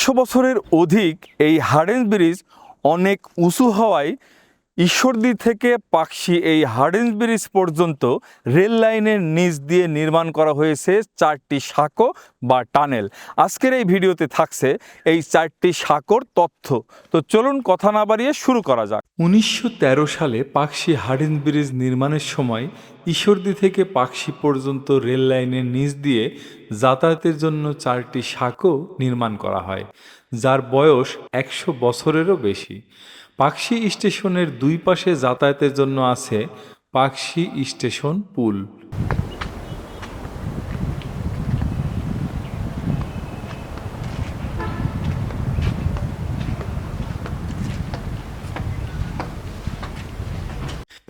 একশো বছরের অধিক এই হার্ডেন ব্রিজ অনেক উঁচু হওয়ায় ঈশ্বরদী থেকে পাকশি এই হার্ডেন্স ব্রিজ পর্যন্ত রেল লাইনের নিচ দিয়ে নির্মাণ করা হয়েছে চারটি সাঁকো বা টানেল। আজকের এই ভিডিওতে থাকছে এই চারটি সাঁকোর তথ্য। তো চলুন কথা না বাড়িয়ে শুরু করা যাক। উনিশশো তেরো সালে পাকশি হার্ডেন্স ব্রিজ নির্মাণের সময় ঈশ্বরদী থেকে পাকশি পর্যন্ত রেল লাইনের নিচ দিয়ে যাতায়াতের জন্য চারটি সাঁকো নির্মাণ করা হয়, যার বয়স একশো বছরেরও বেশি। পাকশি স্টেশনের দুই পাশে যাতায়াতের জন্য আছে পাকশি স্টেশন পুল।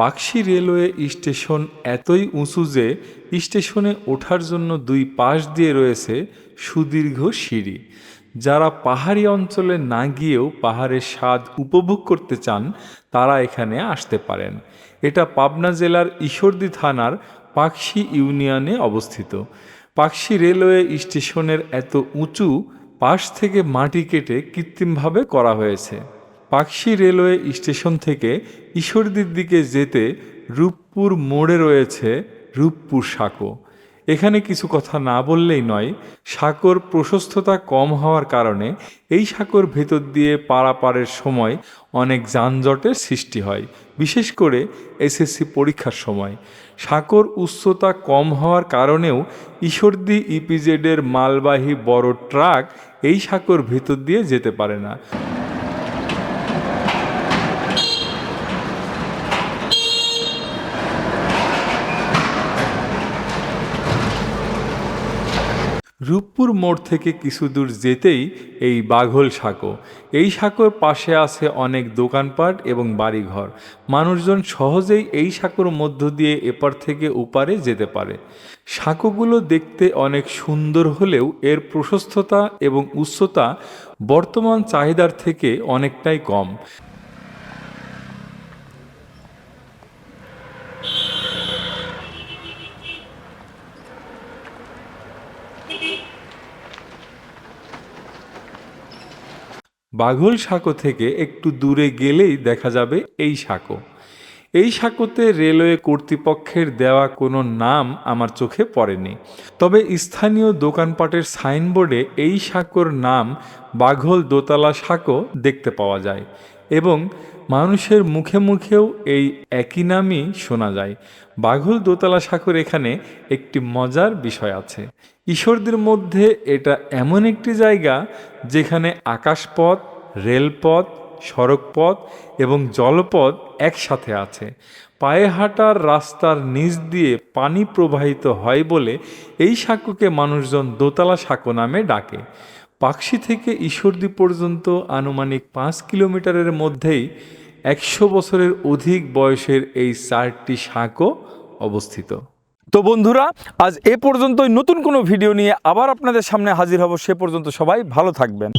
পাকশি রেলওয়ে স্টেশন এতই উঁচু যে স্টেশনে ওঠার জন্য দুই পাশ দিয়ে রয়েছে সুদীর্ঘ সিঁড়ি। যারা পাহাড়ি অঞ্চলে না গিয়েও পাহাড়ের স্বাদ উপভোগ করতে চান, তারা এখানে আসতে পারেন। এটা পাবনা জেলার ঈশ্বরদী থানার পাকশি ইউনিয়নে অবস্থিত। পাকশি রেলওয়ে স্টেশনের এত উঁচু, পাশ থেকে মাটি কেটে কৃত্রিমভাবে করা হয়েছে। পাকশি রেলওয়ে স্টেশন থেকে ঈশ্বরদীর দিকে যেতে রূপপুর মোড়ে রয়েছে রূপপুর সাঁকো। এখানে কিছু কথা না বললেই নয়, সাঁকোর প্রশস্ততা কম হওয়ার কারণে এই সাঁকোর ভেতর দিয়ে পারাপারের সময় অনেক যানজটের সৃষ্টি হয়, বিশেষ করে এসএসসি পরীক্ষার সময়। সাঁকোর উচ্চতা কম হওয়ার কারণেও ঈশ্বরদী ইপিজেডের মালবাহী বড় ট্রাক এই সাঁকোর ভেতর দিয়ে যেতে পারে না। রূপপুর মোড় থেকে কিছু দূর যেতেই এই বাঘল সাঁকো। এই সাঁকোর পাশে আছে অনেক দোকানপাট এবং বাড়িঘর। মানুষজন সহজেই এই সাঁকোর মধ্য দিয়ে এপার থেকে ওপারে যেতে পারে। সাঁকোগুলো দেখতে অনেক সুন্দর হলেও এর প্রশস্ততা এবং উচ্চতা বর্তমান চাহিদার থেকে অনেকটাই কম। বাঘল সাঁকো থেকে একটু দূরে গেলেই দেখা যাবে এই সাঁকো। এই সাঁকোতে রেলওয়ে কর্তৃপক্ষের দেওয়া কোনো নাম আমার চোখে পড়েনি। তবে স্থানীয় দোকানপাটের সাইনবোর্ডে এই সাঁকোর নাম বাঘল দোতলা সাঁকো দেখতে পাওয়া যায়। এবং মানুষের মুখে মুখেও এই একই নামই শোনা যায়। বাঘল দোতলা সাঁকোর এখানে একটি মজার বিষয় আছে। ঈশ্বরদের মধ্যে এটা এমন একটি জায়গা যেখানে আকাশপথ, রেলপথ, সড়কপথ এবং জলপথ একসাথে আছে। পায়ে হাঁটার রাস্তার নিচ দিয়ে পানি প্রবাহিত হয় বলে এই সাঁকোকে মানুষজন দোতলা সাঁকো নামে ডাকে। পাকশি থেকে ঈশ্বরদী পর্যন্ত আনুমানিক পাঁচ কিলোমিটারের মধ্যেই একশো বছরের অধিক বয়সের এই চারটি শাঁকও অবস্থিত। তো বন্ধুরা, আজ এ পর্যন্তই। নতুন কোনো ভিডিও নিয়ে আবার আপনাদের সামনে হাজির হব। সে পর্যন্ত সবাই ভালো থাকবেন।